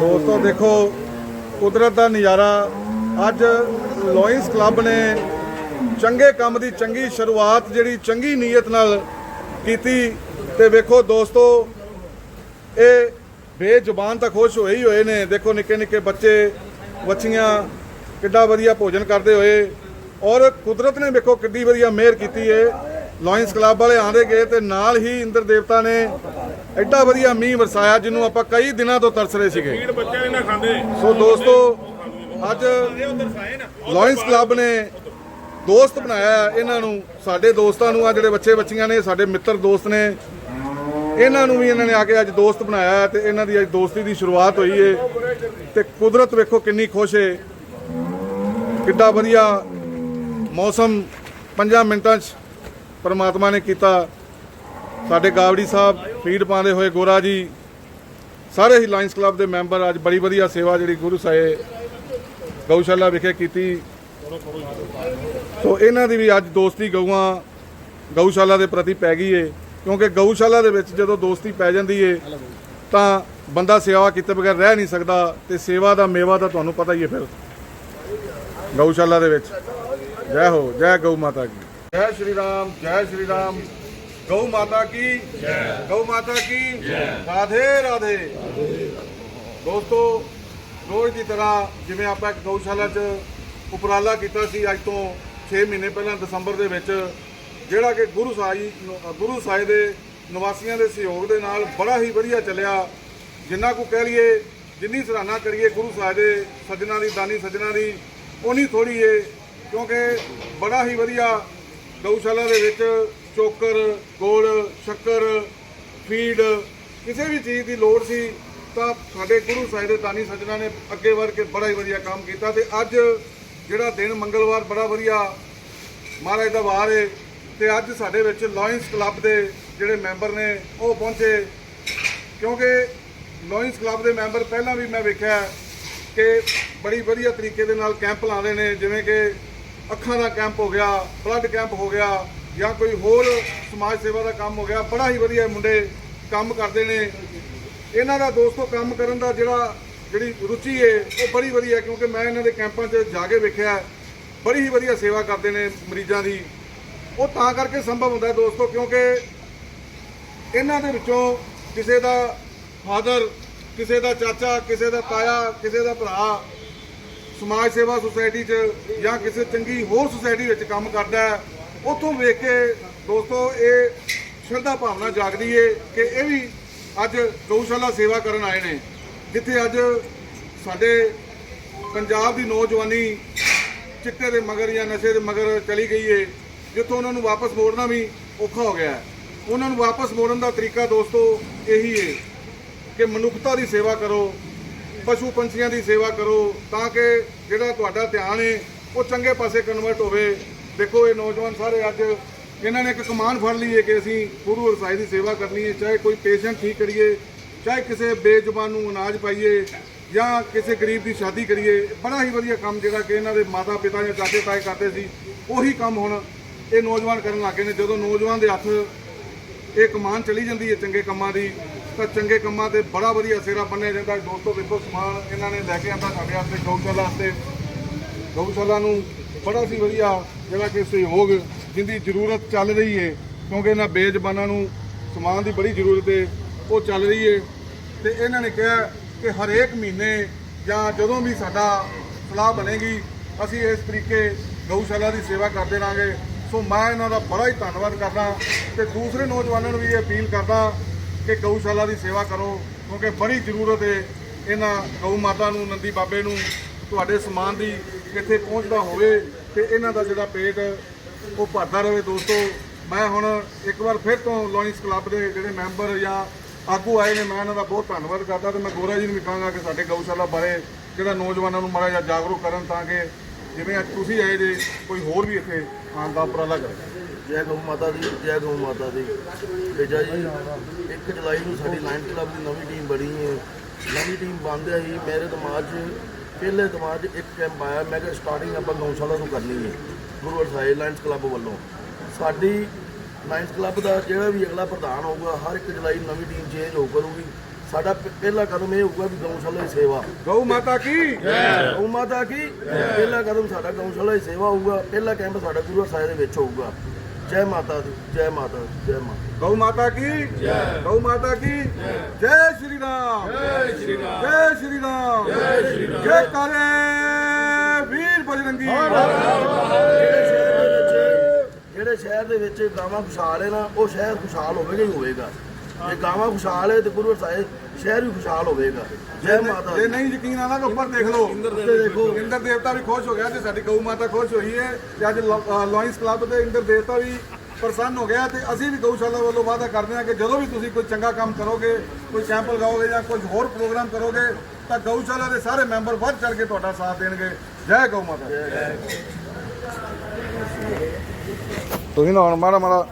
ਦੋਸਤੋ, ਦੇਖੋ, ਕੁਦਰਤ ਦਾ ਨਜ਼ਾਰਾ ਅੱਜ ਲੋਇੰਸ ਕਲੱਬ ਨੇ ਚੰਗੇ ਕੰਮ ਦੀ ਚੰਗੀ ਸ਼ੁਰੂਆਤ, ਜਿਹੜੀ ਚੰਗੀ ਨੀਅਤ ਨਾਲ ਕੀਤੀ। ਤੇ ਵੇਖੋ ਦੋਸਤੋ, ਇਹ ਬੇਜ਼ੁਬਾਨ ਤਾਂ ਖੁਸ਼ ਹੋਏ ਹੀ ਹੋਏ ਨੇ। ਦੇਖੋ ਨਿੱਕੇ ਨਿੱਕੇ ਬੱਚੇ ਬੱਚੀਆਂ ਕਿੱਡਾ ਵਧੀਆ ਭੋਜਨ ਕਰਦੇ ਹੋਏ। ਔਰ ਕੁਦਰਤ ਨੇ ਵੇਖੋ ਕਿੱਡੀ ਵਧੀਆ ਮਿਹਰ ਕੀਤੀ ਏ। ਲਾਇਨਸ ਕਲੱਬ ਵਾਲੇ ਆਂਦੇ ਗਏ ਤੇ ਨਾਲ ਹੀ ਇੰਦਰ ਦੇਵਤਾ ਨੇ ਐਡਾ ਵਧੀਆ ਮੀਂਹ ਵਰਸਾਇਆ ਜਿਹਨੂੰ ਆਪਾਂ ਕਈ ਦਿਨਾਂ ਤੋਂ ਤਰਸ ਰਹੇ ਸੀਗੇ। ਸੋ ਦੋਸਤੋ ਅੱਜ ਲਾਇਨਸ ਕਲੱਬ ਨੇ ਦੋਸਤ ਬਣਾਇਆ ਇਹਨਾਂ ਨੂੰ ਸਾਡੇ ਦੋਸਤਾਂ ਨੂੰ ਆ ਜਿਹੜੇ ਬੱਚੇ ਬੱਚੀਆਂ ਨੇ ਸਾਡੇ ਮਿੱਤਰ ਦੋਸਤ ਨੇ। ਇਹਨਾਂ ਨੂੰ ਵੀ ਇਹਨਾਂ ਨੇ ਆ ਕੇ ਅੱਜ ਦੋਸਤ ਬਣਾਇਆ ਤੇ ਇਹਨਾਂ ਦੀ ਅੱਜ ਦੋਸਤੀ ਦੀ ਸ਼ੁਰੂਆਤ ਹੋਈ ਏ। ਤੇ ਕੁਦਰਤ ਵੇਖੋ ਕਿੰਨੀ ਖੁਸ਼ ਏ। ਕਿੱਡਾ ਵਧੀਆ ਮੌਸਮ 5 ਮਿੰਟਾਂ 'ਚ ਪਰਮਾਤਮਾ ਨੇ ਕੀਤਾ। ਸਾਡੇ ਗਾਵੜੀ ਸਾਹਿਬ ਫੀਡ ਪਾਉਂਦੇ ਹੋਏ ਗੋਰਾ ਜੀ, ਸਾਰੇ ਹੀ ਲਾਇਨਸ ਕਲੱਬ ਦੇ ਮੈਂਬਰ ਅੱਜ ਬੜੀ ਵਧੀਆ ਸੇਵਾ ਜਿਹੜੀ ਗੁਰੂ ਸਾਹਿਬ ਗਊਸ਼ਾਲਾ ਵਿਖੇ ਕੀਤੀ। ਸੋ ਇਹਨਾਂ ਦੀ ਵੀ ਅੱਜ ਦੋਸਤੀ ਗਊਆਂ ਗਊਸ਼ਾਲਾ ਦੇ ਪ੍ਰਤੀ ਪੈ ਗਈ ਏ, ਕਿਉਂਕਿ ਗਊਸ਼ਾਲਾ ਦੇ ਵਿੱਚ ਜਦੋਂ ਦੋਸਤੀ ਪੈ ਜਾਂਦੀ ਏ, ਤਾਂ ਬੰਦਾ ਸੇਵਾ ਕੀਤੇ ਬਗੈਰ ਰਹਿ ਨਹੀਂ ਸਕਦਾ ਤੇ ਸੇਵਾ ਦਾ ਮੇਵਾ ਤਾਂ ਤੁਹਾਨੂੰ ਪਤਾ ਹੀ ਹੈ ਫਿਰ। ਗਊਸ਼ਾਲਾ ਦੇ ਵਿੱਚ। ਜੈ ਹੋ, ਜੈ ਗਊ ਮਾਤਾ ਕੀ ਜੈ ਸ਼੍ਰੀ ਰਾਮ ਜੈ ਸ਼੍ਰੀ ਰਾਮ। ਗਊ ਮਾਤਾ ਕੀ? ਜੈ। ਗਊ ਮਾਤਾ ਕੀ? ਜੈ। ਰਾਧੇ ਰਾਧੇ। ਦੋਸਤੋ ਰੋਜ਼ ਦੀ ਤਰ੍ਹਾਂ ਜਿਵੇਂ ਆਪਾਂ ਇੱਕ ਗਊਸ਼ਾਲਾ 'ਚ ਉਪਰਾਲਾ ਕੀਤਾ ਸੀ ਅੱਜ ਤੋਂ 6 ਮਹੀਨੇ ਪਹਿਲਾਂ ਦਸੰਬਰ ਦੇ ਵਿੱਚ ਜਿਹੜਾ ਕਿ ਗੁਰੂ ਸਾਹਿਬ ਗੁਰੂ ਸਾਹਿਬ ਦੇ ਨਿਵਾਸੀਆਂ ਦੇ ਸਹਿਯੋਗ ਦੇ ਨਾਲ ਬੜਾ ਹੀ ਵਧੀਆ ਚੱਲਿਆ। ਜਿੰਨਾ ਕੋ ਕਹਿ ਲਈਏ ਜਿੰਨੀ ਸਰਾਹਨਾ ਕਰੀਏ ਗੁਰੂ ਸਾਹਿਬ ਦੇ ਸੱਜਣਾ ਦੀ ਦਾਨੀ ਸੱਜਣਾ ਦੀ ਉਨੀ ਥੋੜੀ ਏ ਕਿਉਂਕਿ ਬੜਾ ਹੀ ਵਧੀਆ ਗਊਸ਼ਾਲਾ ਦੇ ਵਿੱਚ ਚੋਕਰ ਗੁੜ ਸ਼ੱਕਰ, ਫੀਡ, ਕਿਸੇ ਵੀ ਚੀਜ਼ ਦੀ ਲੋੜ ਸੀ, ਤਾਂ ਸਾਡੇ ਗੁਰੂ ਸਾਹਿਬ ਦੇ ਦਾਨੀ ਸੱਜਣਾ ਨੇ ਅੱਗੇ ਵਧ ਕੇ ਬੜਾ ਹੀ ਵਧੀਆ ਕੰਮ ਕੀਤਾ ਤੇ ਅੱਜ ਜਿਹੜਾ ਦਿਨ ਮੰਗਲਵਾਰ ਬੜਾ ਵਧੀਆ ਮਹਾਰਾਜ ਦਾ ਵਾਰ ਹੈ ਤੇ ਅੱਜ ਸਾਡੇ ਵਿੱਚ ਲਾਇਨਸ ਕਲੱਬ ਦੇ ਜਿਹੜੇ ਮੈਂਬਰ ਨੇ, ਉਹ ਪਹੁੰਚੇ। ਕਿਉਂਕਿ ਲਾਇਨਸ ਕਲੱਬ ਦੇ ਮੈਂਬਰ ਪਹਿਲਾਂ ਵੀ ਮੈਂ ਵੇਖਿਆ ਕਿ ਬੜੀ ਵਧੀਆ ਤਰੀਕੇ ਦੇ ਨਾਲ ਕੈਂਪ ਲਾਉਂਦੇ ਨੇ, ਜਿਵੇਂ ਕਿ ਅੱਖਾਂ ਦਾ ਕੈਂਪ ਹੋ ਗਿਆ, ਬਲੱਡ ਕੈਂਪ ਹੋ ਗਿਆ ਜਾਂ ਕੋਈ ਹੋਰ ਸਮਾਜ ਸੇਵਾ ਦਾ ਕੰਮ ਹੋ ਗਿਆ, ਬੜਾ ਹੀ ਵਧੀਆ ਮੁੰਡੇ ਕੰਮ ਕਰਦੇ ਨੇ। ਇਹਨਾਂ ਦਾ ਦੋਸਤੋ ਕੰਮ ਕਰਨ ਦਾ ਜਿਹੜਾ, ਜਿਹੜੀ ਰੁਚੀ ਹੈ ਉਹ ਬੜੀ ਵਧੀਆ ਕਿਉਂਕਿ ਮੈਂ ਇਹਨਾਂ ਦੇ ਕੈਂਪਾਂ 'ਚ ਜਾ ਕੇ ਵੇਖਿਆ ਬੜੀ ਹੀ ਵਧੀਆ ਸੇਵਾ ਕਰਦੇ ਨੇ ਮਰੀਜ਼ਾਂ ਦੀ। ਉਹ ਤਾਂ ਕਰਕੇ ਸੰਭਵ ਹੁੰਦਾ ਦੋਸਤੋ, ਕਿਉਂਕਿ ਇਹਨਾਂ ਦੇ ਵਿੱਚੋਂ ਕਿਸੇ ਦਾ ਫਾਦਰ, ਕਿਸੇ ਦਾ ਚਾਚਾ, ਕਿਸੇ ਦਾ ਤਾਇਆ, ਕਿਸੇ ਦਾ ਭਰਾ ਸਮਾਜ ਸੇਵਾ ਸੁਸਾਇਟੀ 'ਚ ਜਾਂ ਕਿਸੇ ਚੰਗੀ ਹੋਰ ਸੁਸਾਇਟੀ ਵਿੱਚ ਕੰਮ ਕਰਦਾ ਹੈ, ਉੱਥੋਂ ਵੇਖ ਕੇ ਦੋਸਤੋ, ਇਹ ਸ਼ਰਧਾ ਭਾਵਨਾ ਜਾਗਦੀ ਏ ਕਿ ਇਹ ਵੀ ਅੱਜ ਗਊਸ਼ਾਲਾ ਸੇਵਾ ਕਰਨ ਆਏ ਨੇ, ਜਿੱਥੇ ਅੱਜ ਸਾਡੇ ਪੰਜਾਬ ਦੀ ਨੌਜਵਾਨੀ ਚਿੱਟੇ ਦੇ ਮਗਰ ਜਾਂ ਨਸ਼ੇ ਦੇ ਮਗਰ ਚਲੀ ਗਈ ਏ, ਜਿੱਥੋਂ ਉਹਨਾਂ ਨੂੰ ਵਾਪਸ ਮੋੜਨਾ ਵੀ ਔਖਾ ਹੋ ਗਿਆ ਹੈ। ਉਹਨਾਂ ਨੂੰ ਵਾਪਸ ਮੋੜਨ ਦਾ ਤਰੀਕਾ ਦੋਸਤੋ ਇਹੀ ਏ ਕਿ ਮਨੁੱਖਤਾ ਦੀ ਸੇਵਾ ਕਰੋ ਪਸ਼ੂ ਪੰਛੀਆਂ ਦੀ ਸੇਵਾ ਕਰੋ ਤਾਂ ਕਿ ਜਿਹੜਾ ਤੁਹਾਡਾ ਧਿਆਨ ਹੈ ਉਹ ਚੰਗੇ ਪਾਸੇ ਕਨਵਰਟ ਹੋਵੇ। ਦੇਖੋ, ਇਹ ਨੌਜਵਾਨ ਸਾਰੇ ਅੱਜ ਇਹਨਾਂ ਨੇ ਇੱਕ ਕਮਾਨ ਫੜ ਲਈ ਹੈ ਕਿ ਅਸੀਂ ਗੁਰੂ ਰਸਾਈ ਦੀ ਸੇਵਾ ਕਰਨੀ ਹੈ ਚਾਹੇ ਕੋਈ ਪੇਸ਼ੈਂਟ ਠੀਕ ਕਰੀਏ, ਚਾਹੇ ਕਿਸੇ ਬੇਜ਼ੁਬਾਨ ਨੂੰ ਅਨਾਜ ਪਾਈਏ ਜਾਂ ਕਿਸੇ ਗਰੀਬ ਦੀ ਸ਼ਾਦੀ ਕਰੀਏ, ਬੜਾ ਹੀ ਵਧੀਆ ਕੰਮ ਜਿਹੜਾ ਕਿ ਇਹਨਾਂ ਦੇ ਮਾਤਾ ਪਿਤਾ ਜਾਂ ਚਾਚੇ ਤਾਏ ਕਰਦੇ ਸੀ, ਉਹੀ ਕੰਮ ਹੁਣ ਇਹ ਨੌਜਵਾਨ ਕਰਨ ਲੱਗੇ ਨੇ। ਜਦੋਂ ਨੌਜਵਾਨ ਦੇ ਹੱਥ ਇਹ ਕਮਾਨ ਚਲੀ ਜਾਂਦੀ ਹੈ ਚੰਗੇ ਕੰਮਾਂ ਦੀ ਤਾਂ ਚੰਗੇ ਕੰਮਾਂ ਤੇ ਬੜਾ ਵਧੀਆ ਸਿਰਾ ਬੰਨਿਆ ਜਾਂਦਾ। ਦੋਸਤੋ ਵੇਖੋ ਸਮਾਨ ਇਹਨਾਂ ਨੇ ਲੈ ਕੇ ਆਂਦਾ ਸਾਡੇ ਵਾਸਤੇ, ਗਊਸ਼ਾਲਾ ਵਾਸਤੇ। ਗਊਸ਼ਾਲਾ ਨੂੰ ਬੜਾ ਸੀ ਵਧੀਆ ਜਿਹੜਾ ਕਿ ਸਹਿਯੋਗ ਜਿੰਦੀ ਜ਼ਰੂਰਤ ਚੱਲ ਰਹੀ ਹੈ ਕਿਉਂਕਿ ਇਹਨਾਂ ਬੇਜ਼ਬਾਨਾਂ ਨੂੰ ਸਮਾਨ ਦੀ ਬੜੀ ਜ਼ਰੂਰਤ ਹੈ ਉਹ ਚੱਲ ਰਹੀ ਹੈ ਤੇ ਇਹਨਾਂ ਨੇ ਕਿਹਾ ਕਿ ਹਰੇਕ ਮਹੀਨੇ ਜਾਂ ਜਦੋਂ ਵੀ ਸਾਡਾ ਸਲਾਹ ਬਣੇਗੀ, ਅਸੀਂ ਇਸ ਤਰੀਕੇ ਗਊਸ਼ਾਲਾ ਦੀ ਸੇਵਾ ਕਰਦੇ ਰਾਂਗੇ ਸੋ ਮੈਂ ਇਹਨਾਂ ਦਾ ਬੜਾ ਹੀ ਧੰਨਵਾਦ ਕਰਦਾ ਤੇ ਦੂਸਰੇ ਨੌਜਵਾਨਾਂ ਨੂੰ ਵੀ ਇਹ ਅਪੀਲ ਕਰਦਾ ਕਿ ਗਊਸ਼ਾਲਾ ਦੀ ਸੇਵਾ ਕਰੋ, ਕਿਉਂਕਿ ਬੜੀ ਜ਼ਰੂਰਤ ਹੈ ਇਹਨਾਂ ਗਊ ਮਾਤਾ ਨੂੰ, ਨੰਦੀ ਬਾਬੇ ਨੂੰ, ਤੁਹਾਡੇ ਸਮਾਨ ਦੀ ਕਿੱਥੇ ਪਹੁੰਚਦਾ ਹੋਵੇ ਤੇ ਇਹਨਾਂ ਦਾ ਜਿਹੜਾ ਪੇਟ ਉਹ ਭਰਦਾ ਰਹੇ। ਦੋਸਤੋ, ਮੈਂ ਹੁਣ ਇੱਕ ਵਾਰ ਫਿਰ ਤੋਂ ਲੋਇੰਸ ਕਲੱਬ ਦੇ ਜਿਹੜੇ ਮੈਂਬਰ ਜਾਂ ਆਗੂ ਆਏ ਨੇ, ਮੈਂ ਇਹਨਾਂ ਦਾ ਬਹੁਤ ਧੰਨਵਾਦ ਕਰਦਾ ਤੇ ਮੈਂ ਗੋਰਾ ਜੀ ਨੂੰ ਵੀ ਕਹਾਂਗਾ ਕਿ ਸਾਡੇ ਗਊਸ਼ਾਲਾ ਬਾਰੇ ਜਿਹੜਾ ਨੌਜਵਾਨਾਂ ਨੂੰ ਮਾੜਾ ਜਿਹਾ ਜਾਗਰੂਕ ਕਰਨ ਤਾਂ ਕਿ ਜਿਵੇਂ ਅੱਜ ਤੁਸੀਂ ਆਏ ਜੇ, ਕੋਈ ਹੋਰ ਵੀ ਇੱਥੇ ਆਉਣ ਦਾ ਉਪਰਾਲਾ ਕਰੇ। ਜੈ ਗਊ ਮਾਤਾ ਦੀ ਜੈ ਗਊ ਮਾਤਾ ਦੀ। ਤੇਜਾ ਜੀ 1 ਜੁਲਾਈ ਨੂੰ ਸਾਡੀ ਲਾਇਨ ਕਲੱਬ ਦੀ ਨਵੀਂ ਟੀਮ ਬਣੀ ਹੈ। ਨਵੀਂ ਟੀਮ ਬਣਦਿਆਂ ਹੀ ਮੇਰੇ ਦਿਮਾਗ 'ਚ ਪਹਿਲੇ ਦਿਮਾਗ 'ਚ ਇੱਕ ਕੈਂਪ ਆਇਆ। ਮੈਂ ਕਿਹਾ ਸਟਾਰਟਿੰਗ ਆਪਾਂ ਗਊਸ਼ਾਲਾ ਤੋਂ ਕਰਨੀ ਹੈ। ਗੁਰੂ ਅਰਸਾਈ ਲਾਇਨਸ ਕਲੱਬ ਵੱਲੋਂ। ਸਾਡੀ ਲਾਇਨਸ ਕਲੱਬ ਦਾ ਜਿਹੜਾ ਵੀ ਅਗਲਾ ਪ੍ਰਧਾਨ ਹੋਊਗਾ ਹਰ 1 ਜੁਲਾਈ ਨਵੀਂ ਟੀਮ ਚੇਂਜ ਹੋ ਕਰੂਗੀ। ਸਾਡਾ ਪਹਿਲਾ ਕਦਮ ਇਹ ਹੋਊਗਾ ਵੀ ਗਊਸ਼ਾਲਾ ਦੀ ਸੇਵਾ। ਗਊ ਮਾਤਾ ਕੀ? ਗਊ ਮਾਤਾ ਕੀ? ਪਹਿਲਾ ਕਦਮ ਸਾਡਾ ਗਊਸ਼ਾਲਾ ਦੀ ਸੇਵਾ ਹੋਊਗਾ। ਪਹਿਲਾ ਕੈਂਪ ਸਾਡਾ ਗੁਰੂ ਸਾਹਿਬ ਦੇ ਵਿੱਚ ਹੋਊਗਾ। ਜੈ ਮਾਤਾ ਦੀ ਜੈ ਮਾਤਾ ਦੀ, ਜੈ ਮਾਤਾ ਗਊ ਮਾਤਾ ਕੀ? ਜੈ। ਗਊ ਮਾਤਾ ਕੀ? ਜੈ। ਸ਼੍ਰੀ ਰਾਮ। ਜੈ ਸ਼੍ਰੀ ਰਾਮ। ਜੈ ਸ਼੍ਰੀ ਰਾਮ। ਜੈ ਸ਼੍ਰੀ ਰਾਮ। ਜੈ ਕਰੇ ਵੀਰ ਬਜਰੰਗੀ। ਜਿਹੜੇ ਸ਼ਹਿਰ ਦੇ ਵਿੱਚ ਗਾਵਾਂ ਖੁਸ਼ਹਾਲ ਹੈ ਨਾ ਉਹ ਸ਼ਹਿਰ ਖੁਸ਼ਹਾਲ ਹੋਵੇਗਾ ਹੀ ਹੋਵੇਗਾ। ਜੇ ਗਾਵਾਂ ਖੁਸ਼ਹਾਲ ਹੈ ਤੇ ਗੁਰੂ ਸਾਹਿਬ ਸ਼ਹਿਰ ਵੀ ਖੁਸ਼ਹਾਲ ਹੋਵੇਗਾ। ਜੈ ਮਾਤਾ ਜੇ ਨਹੀਂ ਯਕੀਨ ਆਉਂਦਾ ਤਾਂ ਉੱਪਰ ਦੇਖ ਲਓ। ਉੱਤੇ ਦੇਖੋ। ਇੰਦਰ ਦੇਵਤਾ ਵੀ ਖੁਸ਼ ਹੋ ਗਿਆ ਤੇ ਸਾਡੀ ਗਊ ਮਾਤਾ ਖੁਸ਼ ਹੋਈ ਹੈ ਤੇ ਅੱਜ ਲਾਇਨਸ ਕਲੱਬ ਦੇ ਇੰਦਰ ਦੇਵਤਾ ਵੀ ਪ੍ਰਸੰਨ ਹੋ ਗਿਆ ਤੇ ਅਸੀਂ ਵੀ ਗਊਸ਼ਾਲਾ ਵੱਲੋਂ ਵਾਅਦਾ ਕਰਦੇ ਹਾਂ ਕਿ ਜਦੋਂ ਵੀ ਤੁਸੀਂ ਕੋਈ ਚੰਗਾ ਕੰਮ ਕਰੋਗੇ ਕੋਈ ਕੈਂਪ ਲਗਾਓਗੇ ਜਾਂ ਕੁਝ ਹੋਰ ਪ੍ਰੋਗਰਾਮ ਕਰੋਗੇ ਤਾਂ ਗਊਸ਼ਾਲਾ ਦੇ ਸਾਰੇ ਮੈਂਬਰ ਵੱਧ ਚੜ ਕੇ ਤੁਹਾਡਾ ਸਾਥ ਦੇਣਗੇ। ਜੈ ਗਊ ਮਾਤਾ ਤੁਸੀਂ ਨਾ ਹੁਣ ਮਾੜਾ ਮਾੜਾ